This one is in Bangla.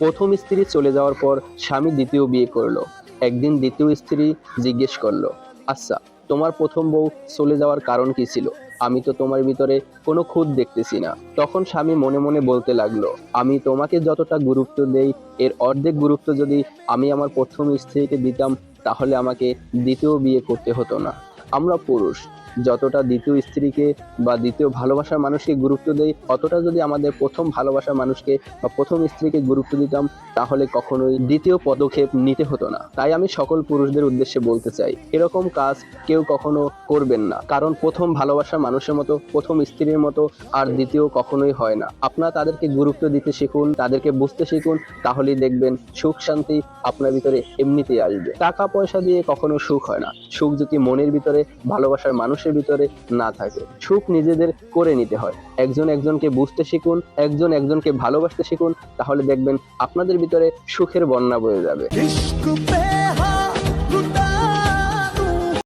প্রথম স্ত্রী চলে যাওয়ার পর স্বামী দ্বিতীয় বিয়ে করল। একদিন দ্বিতীয় স্ত্রী জিজ্ঞেস করল আচ্ছা তোমার প্রথম বউ চলে যাওয়ার কারণ কি ছিল? আমি তো তোমার ভিতরে কোনো খুঁত দেখতেছি না। তখন স্বামী মনে মনে বলতে লাগল, আমি তোমাকে যতটা গুরুত্ব দেই, এর অর্ধেক গুরুত্ব যদি আমি আমার প্রথম স্ত্রীকে দিতাম, তাহলে আমাকে দ্বিতীয় বিয়ে করতে হতো না। আমরা পুরুষ যতটা দ্বিতীয় স্ত্রীকে বা দ্বিতীয় ভালোবাসার মানুষকে গুরুত্ব দেই, অতটা যদি আমাদের প্রথম ভালোবাসার মানুষকে বা প্রথম স্ত্রীকে গুরুত্ব দিতাম, তাহলে কখনোই দ্বিতীয় পদক্ষেপ নিতে হতো না। তাই আমি সকল পুরুষদের উদ্দেশ্যে বলতে চাই, এরকম কাজ কেউ কখনো করবেন না। কারণ প্রথম ভালোবাসার মানুষের মতো, প্রথম স্ত্রীর মতো আর দ্বিতীয় কখনোই হয় না। আপনারা তাদেরকে গুরুত্ব দিতে শিখুন, তাদেরকে বুঝতে শিখুন, তাহলেই দেখবেন সুখ শান্তি আপনার ভিতরে এমনিতেই আসবে। টাকা পয়সা দিয়ে কখনো সুখ হয় না। সুখ যদি মনের ভিতরে ভালোবাসার মানুষের মানুষের ভিতরে না থাকে। সুখ নিজেদের করে নিতে হয়। একজন একজনকে বুঝতে শিখুন, একজন একজনকে ভালোবাসতে শিখুন, তাহলে দেখবেন আপনাদের ভিতরে সুখের বন্যা বয়ে যাবে।